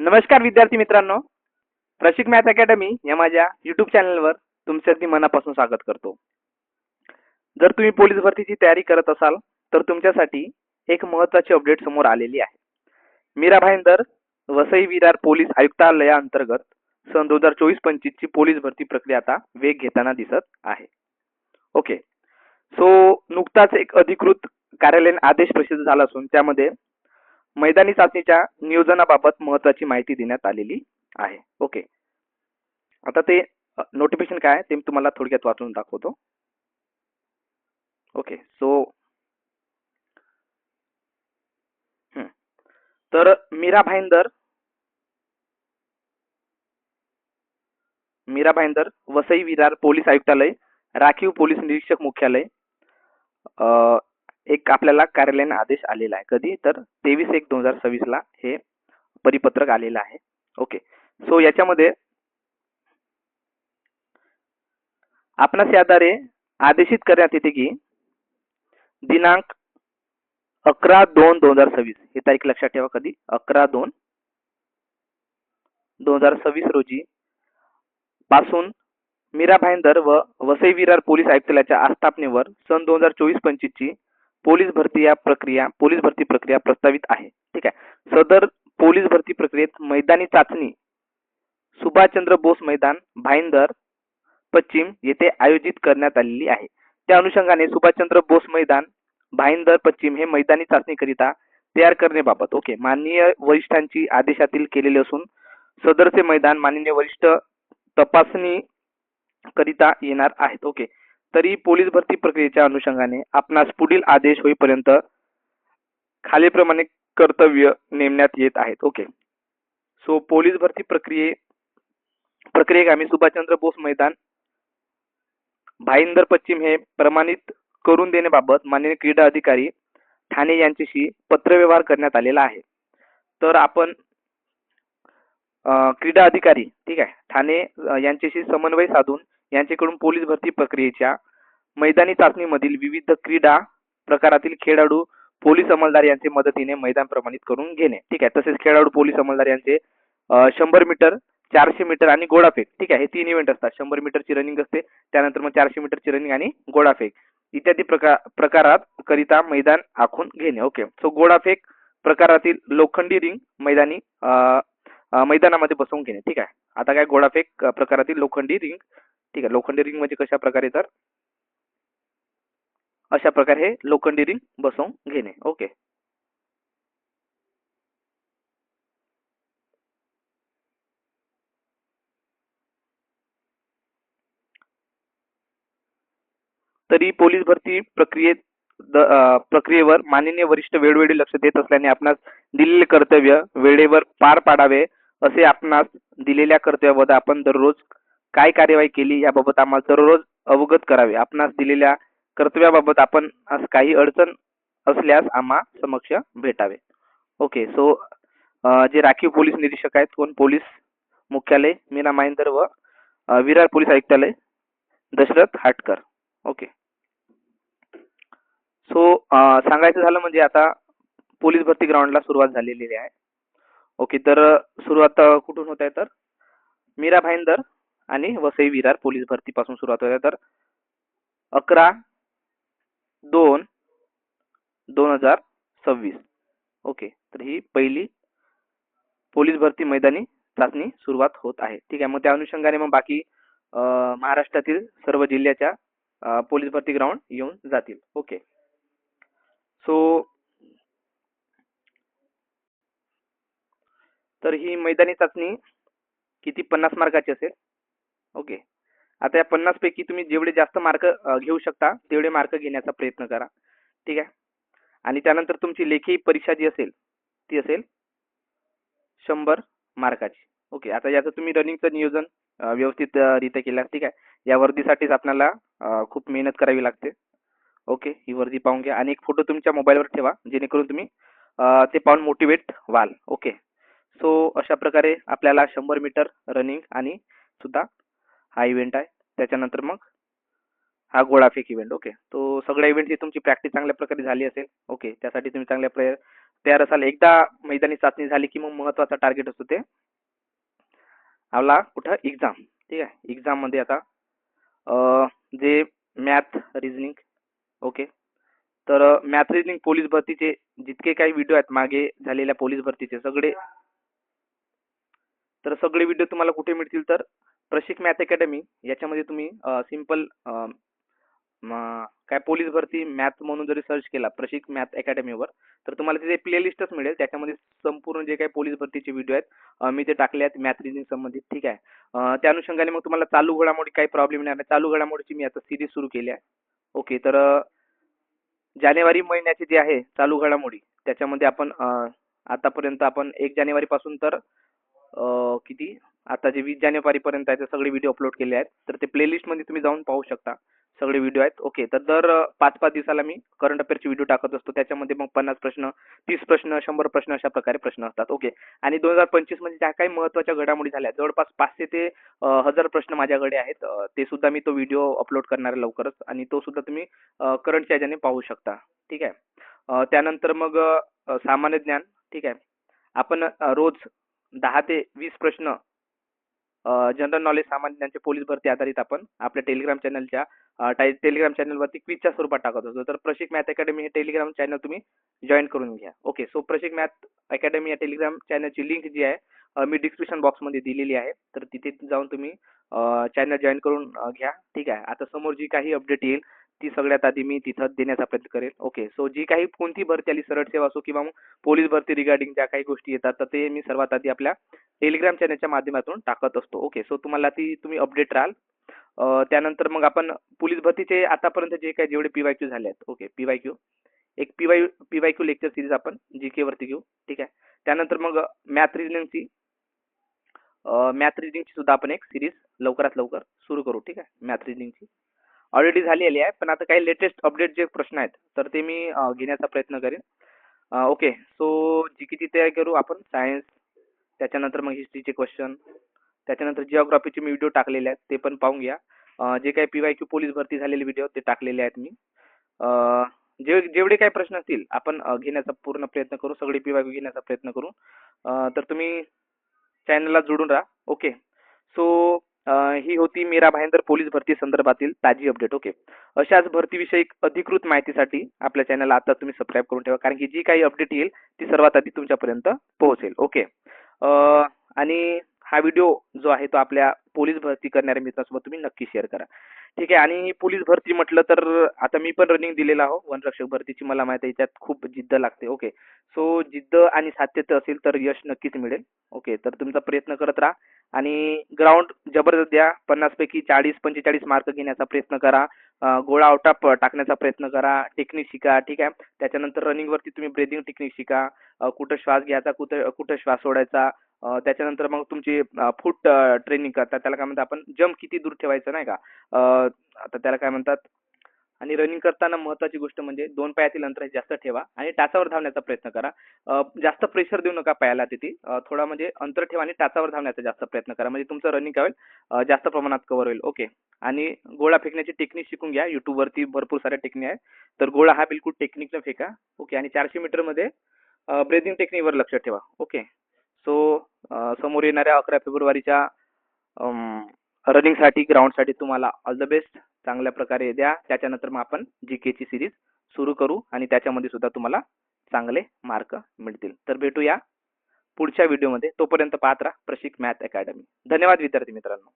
नमस्कार विद्यार्थी मित्रांनो. प्रशिक मॅथ अकॅडमी या माझ्या युट्यूब चॅनलवर तुमचे अगदी मनापासून स्वागत करतो. जर तुम्ही पोलीस भरतीची तयारी करत असाल तर तुमच्यासाठी एक महत्त्वाची अपडेट समोर आलेली आहे. मीरा भाईंदर वसई विरार पोलीस आयुक्तालयाअंतर्गत सन दोन हजार चोवीस पंचवीसची पोलीस भरती प्रक्रिया आता वेग घेताना दिसत आहे. ओके सो नुकताच एक अधिकृत कार्यालयीन आदेश प्रसिद्ध झाला असून त्यामध्ये मैदानी चाचणीच्या नियोजनाबाबत महत्वाची माहिती देण्यात आलेली आहे. ओके आता ते नोटिफिकेशन काय आहे ते मी तुम्हाला थोडक्यात वाचून दाखवतो. ओके सो तर मीरा भाईंदर मीरा भाईंदर वसई विरार पोलीस आयुक्तालय राखीव पोलीस निरीक्षक मुख्यालय एक आपल्याला कार्यालयीन आदेश आलेला आहे. कधी? तर तेवीस एक दोन हजार सव्वीस ला हे परिपत्रक आलेलं आहे. ओके सो याच्यामध्ये आपणास याद्वारे आदेशित करण्यात येते की दिनांक अकरा दोन दोन हजार सव्वीस. ही तारीख लक्षात ठेवा कधी? अकरा दोन दोन हजार सव्वीस रोजी पासून मीरा भाईंदर व वसई विरार पोलीस आयुक्तालयाच्या आस्थापनेवर सन दोन हजार चोवीस पंचवीसची पोलीस भरती या प्रक्रिया पोलीस भरती प्रक्रिया प्रस्तावित आहे. ठीक आहे? सदर पोलीस भरती प्रक्रियेत मैदानी चाचणी सुभाषचंद्र बोस मैदान भाईंदर पश्चिम येथे आयोजित करण्यात आलेली आहे. त्या अनुषंगाने सुभाषचंद्र बोस मैदान भाईंदर पश्चिम हे मैदानी चाचणीकरिता तयार करण्याबाबत ओके माननीय वरिष्ठांची आदेशातील केलेले असून सदरचे मैदान माननीय वरिष्ठ तपासणी करिता येणार आहेत ओके. तरी पोलीस भरती प्रक्रियेच्या अनुषंगाने आपणास पुढील आदेश होईपर्यंत खालीलप्रमाणे कर्तव्य नेमण्यात येत आहेत. ओके सो पोलीस भरती प्रक्रिये प्रक्रियेगामी सुभाषचंद्र बोस मैदान भाईंदर पश्चिम हे प्रमाणित करून देण्याबाबत माननीय क्रीडा अधिकारी ठाणे यांच्याशी पत्रव्यवहार करण्यात आलेला आहे. तर आपण क्रीडा अधिकारी ठीक आहे ठाणे यांच्याशी समन्वय साधून यांच्याकडून पोलीस भरती प्रक्रियेच्या मैदानी चाचणीमधील विविध क्रीडा प्रकारातील खेळाडू पोलीस अंमलदार यांच्या मदतीने मैदान प्रमाणित करून घेणे. ठीक आहे. तसेच खेळाडू पोलीस अंमलदार यांचे शंभर मीटर चारशे मीटर आणि गोळाफेक ठीक आहे. हे तीन इव्हेंट असतात. शंभर मीटरची रनिंग असते. त्यानंतर मग चारशे मीटरची रनिंग आणि गोळाफेक इत्यादी प्रकार प्रकारात करिता मैदान आखून घेणे. ओके सो गोडाफेक प्रकारातील लोखंडी रिंग मैदानी मैदानामध्ये बसवून घेणे. ठीक आहे. आता काय? गोळाफेक प्रकारातील लोखंडी रिंग ठीक आहे. लोखंडी रिंग म्हणजे कशा प्रकारे? तर अशा प्रकारे हे लोखंडी रिंग बसवून घेणे. ओके तरी पोलीस भरती प्रक्रियेत प्रक्रियेवर माननीय वरिष्ठ वेळोवेळी लक्ष देत असल्याने आपणास दिलेले कर्तव्य वेळेवर पार पाडावे असे आपणास दिलेल्या कर्तव्याबाबत आपण दररोज काय कार्यवाही केली याबाबत आम्हाला दररोज अवगत करावे. आपणास दिलेल्या कर्तव्याबाबत आपण काही अडचण असल्यास आम्हा समक्ष भेटावे. ओके सो जे राखीव पोलीस निरीक्षक आहेत कोण? पोलीस मुख्यालय मीना माहिंदर व विरार पोलीस आयुक्तालय दशरथ हाटकर. ओके सो सांगायचं झालं म्हणजे आता पोलीस भरती ग्राउंडला सुरुवात झालेली आहे. ओके तर सुरुवात कुठून होत आहे तर? मीरा भाईंदर आणि वसई विरार पोलीस भरतीपासून सुरुवात होत. तर अकरा दोन दोन हजार सव्वीस. ओके. तर ही पहिली पोलीस भरती मैदानी चाचणी सुरुवात होत आहे. ठीक आहे. मग त्या अनुषंगाने मग बाकी महाराष्ट्रातील सर्व जिल्ह्याच्या पोलीस भरती ग्राउंड येऊन जातील. ओके. सो तर ही मैदानी चाचणी किती? पन्नास मार्काची असेल. ओके. आता या पन्नास पैकी तुम्ही जेवढे जास्त मार्क घेऊ शकता तेवढे मार्क घेण्याचा प्रयत्न करा. ठीक आहे? आणि त्यानंतर तुमची लेखी परीक्षा जी असेल ती असेल शंभर मार्काची. ओके. आता याचं तुम्ही रनिंगचं नियोजन अ, व्यवस्थित रित्या केलं. ठीक आहे? या वर्दीसाठीच आपल्याला खूप मेहनत करावी लागते. ओके? ही वर्दी पाहून घ्या. आणि एक फोटो तुमच्या मोबाईलवर ठेवा जेणेकरून तुम्ही ते पाहून मोटिवेट व्हाल. ओके? सो अशा प्रकारे आपल्याला शंभर मीटर रनिंग आणि सुद्धा हा इव्हेंट आहे. त्याच्यानंतर मग हा गोळाफेक इव्हेंट ओके तो सगळ्या इव्हेंटची तुमची प्रॅक्टिस चांगल्या प्रकारे झाली असेल ओके त्यासाठी तुम्ही चांगल्या प्रय तयार असाल. एकदा मैदानी चाचणी झाली की मग महत्त्वाचा टार्गेट असतो ते. आपला कुठं? एक्झाम ठीक आहे? एक्झाममध्ये आता जे मॅथ रिझनिंग ओके तर मॅथ रिझनिंग पोलीस भरतीचे जितके काही व्हिडिओ आहेत मागे झालेल्या पोलीस भरतीचे सगळे तर सगळे व्हिडिओ तुम्हाला कुठे मिळतील तर प्रशिक मॅथ अकॅडमी याच्यामध्ये तुम्ही सिंपल काय पोलीस भरती मॅथ म्हणून जरी सर्च केला प्रशिक मॅथ अकॅडमीवर तर तुम्हाला तिथे प्लेलिस्टच मिळेल. त्याच्यामध्ये संपूर्ण जे काही पोलीस भरतीचे व्हिडिओ आहेत मी ते टाकले आहेत मॅथ रिजनिंग संबंधित. ठीक आहे? त्या अनुषंगाने मग तुम्हाला चालू घडामोडी काही प्रॉब्लेम नाही. चालू घडामोडीची मी आता सिरीज सुरू केली आहे. ओके तर जानेवारी महिन्याची जी आहे चालू घडामोडी त्याच्यामध्ये आपण आतापर्यंत आपण एक जानेवारीपासून तर किती? आता जे वीस जानेवारीपर्यंत आहे ते सगळे व्हिडिओ अपलोड केले आहेत. तर ते प्लेलिस्टमध्ये तुम्ही जाऊन पाहू शकता. सगळे व्हिडिओ आहेत. ओके तर दर पाच पाच दिवसाला मी करंट अफेअरचे व्हिडिओ टाकत असतो. त्याच्यामध्ये मग पन्नास प्रश्न तीस प्रश्न शंभर प्रश्न अशा प्रकारे प्रश्न असतात. ओके आणि दोन हजार पंचवीसमध्ये ज्या काही महत्त्वाच्या घडामोडी झाल्या जवळपास पाचशे ते हजार प्रश्न माझ्याकडे आहेत. ते सुद्धा मी तो व्हिडिओ अपलोड करणार आहे लवकरच. आणि तो सुद्धा तुम्ही करंटच्या ह्याच्याने पाहू शकता. ठीक आहे? त्यानंतर मग सामान्य ज्ञान. ठीक आहे? आपण रोज दहा ते वीस प्रश्न जनरल नॉलेज सामान्य पोलीस भरती आधारित आपण आपल्या टेलिग्राम चॅनलच्या टेलिग्राम चॅनलवरती क्विजच्या स्वरूपात टाकत होतो. तर प्रशिक मॅथ अकॅडमी हे टेलिग्राम चॅनल तुम्ही जॉईन करून घ्या. Okay so Prashik math academy या टेलिग्राम चॅनलची लिंक जी आहे मी डिस्क्रिप्शन बॉक्समध्ये दिलेली आहे. तर तिथे जाऊन तुम्ही चॅनल जॉईन करून घ्या. ठीक आहे? आता समोर जी काही अपडेट येईल ती सगळ्यात आधी मी तिथं देण्याचा प्रयत्न करेल ओके सो जी काही कोणती भरती आली सरळ सेवा असो किंवा मग पोलीस भरती रिगार्डिंग ज्या काही गोष्टी येतात तर ते मी सर्वात आधी आपल्या टेलिग्राम चॅनलच्या माध्यमातून टाकत असतो. ओके सो तुम्हाला ती तुम्ही अपडेट राहाल. त्यानंतर मग आपण पोलीस भरतीचे आतापर्यंत जे काही जेवढे पी वाय क्यू झाले आहेत. ओके पी वाय क्यू एक P Y P Y Q lecture series आपण जी के वरती घेऊ. ठीक आहे? त्यानंतर मग मॅथ रिजनिंगची मॅथ रिजनिंगची सुद्धा आपण एक सिरीज लवकरात लवकर सुरू करू. ठीक आहे? मॅथ रिजनिंगची ऑलरेडी झालेली आहे. पण आता काही लेटेस्ट अपडेट जे प्रश्न आहेत तर ते मी घेण्याचा प्रयत्न करेन. ओके सो जी की तयारी करू आपण? सायन्स त्याच्यानंतर मग हिस्ट्रीचे क्वेश्चन त्याच्यानंतर जिओग्राफीचे मी व्हिडिओ टाकलेले आहेत ते पण पाहून घ्या. जे काही पी वाय क्यू पोलीस भरती झालेले व्हिडिओ ते टाकलेले आहेत मी. जे जेवढे काही प्रश्न असतील आपण घेण्याचा पूर्ण प्रयत्न करू सगळे पी वाय क्यू घेण्याचा प्रयत्न करू. तर तुम्ही चॅनलला जोडून राहा. ओके सो ही होती मीरा भाईंदर पोलीस भरती संदर्भातील ताजी अपडेट ओके अशाच भरतीविषयी अधिकृत माहितीसाठी आपल्या चॅनलला आता तुम्ही सबस्क्राईब करून ठेवा. कारण की जी काही अपडेट येईल ती सर्वात आधी तुमच्यापर्यंत पोहोचेल ओके अं, आणि हा व्हिडिओ जो आहे तो आपल्या पोलीस भरती करणाऱ्या मित्रांसोबत तुम्ही नक्की शेअर करा. ठीक आहे आणि पोलीस भरती म्हटलं तर आता मी पण रनिंग दिलेला आहो वनरक्षक भरतीची. मला माहिती आहे त्यात खूप जिद्द लागते. ओके सो जिद्द आणि सात्यत्य असेल तर यश नक्कीच मिळेल. ओके तर तुमचा प्रयत्न करत राहा. आणि ग्राउंड जबरदस्त द्या. पन्नासपैकी चाळीस पंचेचाळीस मार्क घेण्याचा प्रयत्न करा. गोळा आउटा प- टाकण्याचा प्रयत्न करा. टेक्निक शिका. ठीक आहे. त्याच्यानंतर रनिंगवरती तुम्ही ब्रेदिंग टेक्निक शिका. कुठं श्वास घ्यायचा कुठं कुठं श्वास सोडायचा. त्याच्यानंतर मग तुमची फूट ट्रेनिंग करतात. त्याला काय म्हणतात आपण जम्प किती दूर ठेवायचं नाही का? आता त्याला काय म्हणतात? आणि रनिंग करताना महत्वाची गोष्ट म्हणजे दोन पायातील अंतर जास्त ठेवा आणि टाचावर धावण्याचा प्रयत्न करा. जास्त प्रेशर देऊ नका पायाला तिथे. थोडा म्हणजे अंतर ठेवा आणि टाचावर धावण्याचा जास्त प्रयत्न करा. म्हणजे तुमचं रनिंग काय होईल जास्त प्रमाणात कव्हर होईल. ओके आणि गोळा फेकण्याची टेक्निक शिकून घ्या. युट्यूबवरती भरपूर साऱ्या टेक्निक आहेत. तर गोळा हा बिलकुल टेक्निकनं फेका. ओके आणि चारशे मीटरमध्ये ब्रेदिंग टेक्निकवर लक्ष ठेवा. ओके सो समोर येणाऱ्या अकरा फेब्रुवारीच्या रनिंगसाठी ग्राउंडसाठी तुम्हाला ऑल द बेस्ट चांगल्या प्रकारे द्या. त्याच्यानंतर मग आपण जी केची सिरीज सुरू करू आणि त्याच्यामध्ये सुद्धा तुम्हाला चांगले मार्क मिळतील. तर भेटूया पुढच्या व्हिडिओमध्ये तोपर्यंत पाहत राहा प्रशिक मॅथ अकॅडमी धन्यवाद विद्यार्थी मित्रांनो.